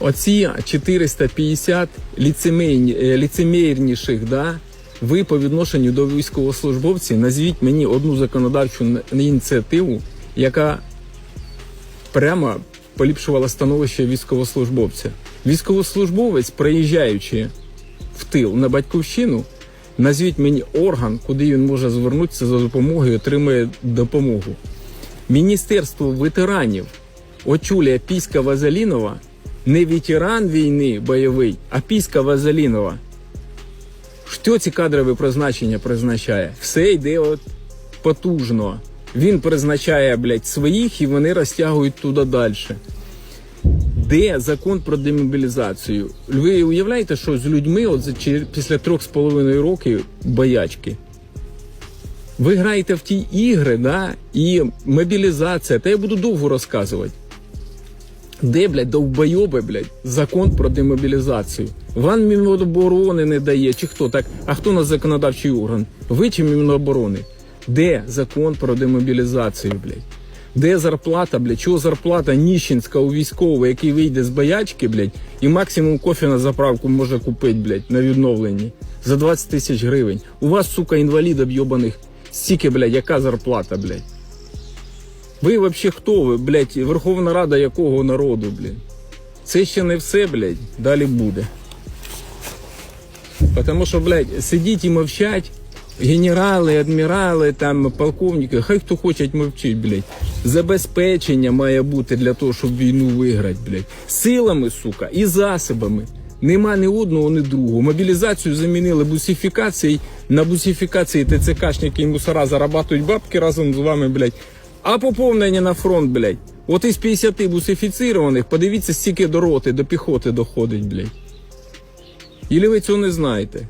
Оці 450 ліцемейні- е, ліцемірніших, да, ви по відношенню до військовослужбовців назвіть мені одну законодавчу ініціативу, яка прямо поліпшувала становище військовослужбовця. Військовослужбовець, приїжджаючи в тил на батьківщину, назвіть мені орган, куди він може звернутися за допомогою і отримає допомогу. Міністерство ветеранів очолює Піська Вазалінова, не ветеран війни бойовий, а Піська Вазалінова. Що ці кадрові призначення призначає? Все йде от потужно. Він призначає, блядь, своїх і вони розтягують туди далі. Де закон про демобілізацію? Ви уявляєте, що з людьми от після трьох з половиною років боячки? Ви граєте в ті ігри, да? і мобілізація, та я буду довго розказувати. Де, блядь, довбойоби, блядь, закон про демобілізацію? Вам Міноборони не дає, чи хто так? А хто у нас законодавчий орган? Ви чи Міноборони? Де закон про демобілізацію, блядь? Де зарплата, блядь? Чого зарплата ніщенська у військового, який вийде з боячки, блядь, і максимум кофе на заправку може купити, блядь, на відновленні за 20 тисяч гривень. У вас, сука, інвалідів йобаних, стільки, блядь, яка зарплата, блядь? Ви вообще хто ви, блядь, Верховна Рада якого народу, блядь? Це ще не все, блядь, далі буде. Потому що, блядь, сидіть і мовчать, генерали, адмірали, там, полковники, хай хто хоче мовчить, блядь. Забезпечення має бути для того, щоб війну виграти, блядь. Силами, сука, і засобами. Нема ні одного, ні другого. Мобілізацію замінили бусифікацією. На бусифікації ТЦКшники і мусора зарабатують бабки разом з вами, блядь. А поповнення на фронт, блядь. От із 50 бусифіцірованих, подивіться, стільки до роти, до піхоти доходить, блядь. Ілі ви цього не знаєте?